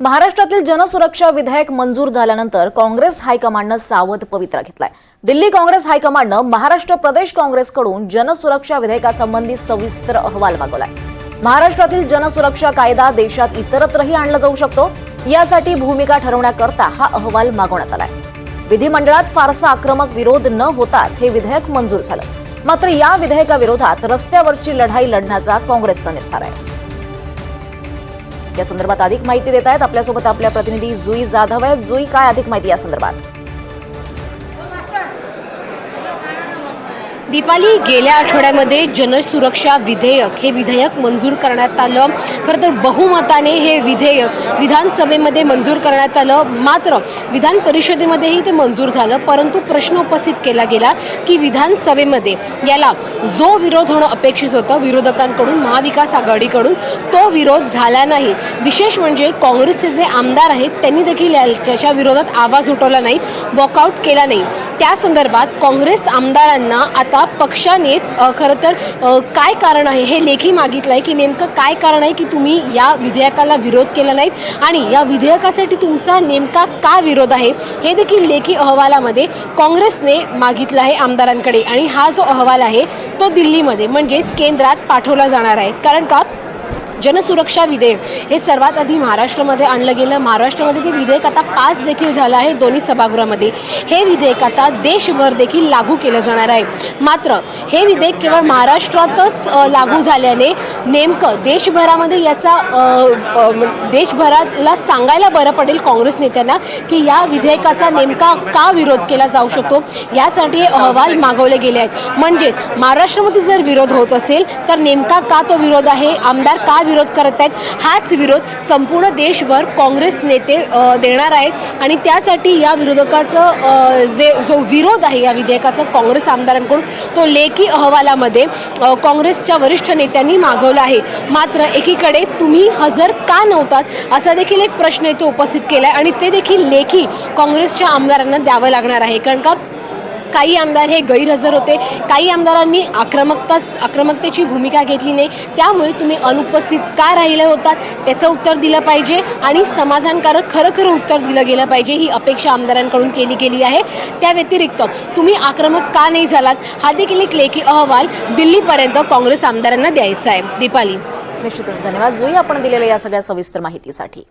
महाराष्ट्रातील जनसुरक्षा विधेयक मंजूर झाल्यानंतर काँग्रेस हायकमांडनं सावध पवित्रा घेतलाय. दिल्ली काँग्रेस हायकमांडनं महाराष्ट्र प्रदेश काँग्रेसकडून जनसुरक्षा विधेयकासंबंधी सविस्तर अहवाल मागवलाय. महाराष्ट्रातील जनसुरक्षा कायदा देशात इतरत्रही आणला जाऊ शकतो यासाठी भूमिका ठरवण्याकरता हा अहवाल मागवण्यात आलाय. विधिमंडळात फारसा आक्रमक विरोध न होताच हे विधेयक मंजूर झालं. मात्र या विधेयकाविरोधात रस्त्यावरची लढाई लढण्याचा काँग्रेसचा निर्धार आहे. या संदर्भात अधिक माहिती देत आहेत. आपल्यासोबत आपल्या प्रतिनिधी जुई जाधव आहेत. जुई काय अधिक माहिती या संदर्भात? दीपाली गेल्या आठवड्यामध्ये जनसुरक्षा विधेयक हे विधेयक मंजूर करण्यात आलं. खरं तर बहुमताने हे विधेयक विधानसभेमध्ये मंजूर करण्यात आलं. मात्र विधान परिषदेमध्येही ते मंजूर झालं. परंतु प्रश्न उपस्थित केला गेला की विधानसभेमध्ये याला जो विरोध होणं अपेक्षित होतं विरोधकांकडून महाविकास आघाडीकडून तो विरोध झाला नाही. विशेष म्हणजे काँग्रेसचे जे आमदार आहेत त्यांनी देखील याच्या विरोधात आवाज उठवला नाही वॉकआउट केला नाही. त्या संदर्भात काँग्रेस आमदारांना आता पक्षानेच खरं तर काय कारण आहे? हे लेखी मागितलं आहे की नेमकं काय कारण आहे की तुम्ही या विधेयकाला विरोध केला नाहीत? आणि या विधेयकासाठी तुमचा नेमका का विरोध आहे? हे देखील लेखी अहवालामध्ये काँग्रेसने मागितलं आहे आमदारांकडे. आणि हा जो अहवाल आहे तो दिल्लीमध्ये म्हणजेच केंद्रात पाठवला जाणार आहे. कारण का? जनसुरक्षा विधेयक हे सर्वात आधी महाराष्ट्रामध्ये आणलं गेलं. महाराष्ट्रामध्ये ते विधेयक आता पास देखील झालं आहे दोन्ही सभागृहामध्ये. हे विधेयक आता देशभर देखील लागू केलं जाणार आहे. मात्र हे विधेयक केवळ महाराष्ट्रातच लागू झाल्याने नेमकं देशभरामध्ये याचा देशभराला सांगायला बरं पडेल काँग्रेस नेत्यांना की या विधेयकाचा नेमका का विरोध केला जाऊ शकतो? यासाठी हे अहवाल मागवले गेले आहेत. म्हणजेच महाराष्ट्रामध्ये जर विरोध होत असेल तर नेमका का तो विरोध आहे? आमदार का विरोध करत आहेत. हाच विरोध संपूर्ण देशभर काँग्रेस नेते देणार आहेत. आणि त्यासाठी या विरोधकाचं जे जो विरोध आहे या विधेयकाचा काँग्रेस आमदारांकडून तो लेखी अहवालामध्ये काँग्रेसच्या वरिष्ठ नेत्यांनी मागवला आहे. मात्र एकीकडे तुम्ही हजर का नव्हतात असा देखील एक प्रश्न इथे उपस्थित केला आहे आणि ते देखील लेखी काँग्रेसच्या आमदारांना द्यावं लागणार आहे. कारण का? काही आमदार हे गैरहजर होते. काही आमदारांनी आक्रमकता आक्रमकतेची भूमिका घेतली नाही. त्यामुळे तुम्ही अनुपस्थित का राहिले होतात? त्याचं उत्तर दिलं पाहिजे आणि समाधानकारक खरं खरं उत्तर दिलं गेलं पाहिजे ही अपेक्षा आमदारांकडून केली गेली आहे. त्या व्यतिरिक्त तुम्ही आक्रमक का नाही झालात? हा देखील एक लेखी अहवाल दिल्लीपर्यंत काँग्रेस आमदारांना द्यायचा आहे. दीपाली. निश्चितच. धन्यवाद. जुई आपण दिलेल्या या सगळ्या सविस्तर माहितीसाठी.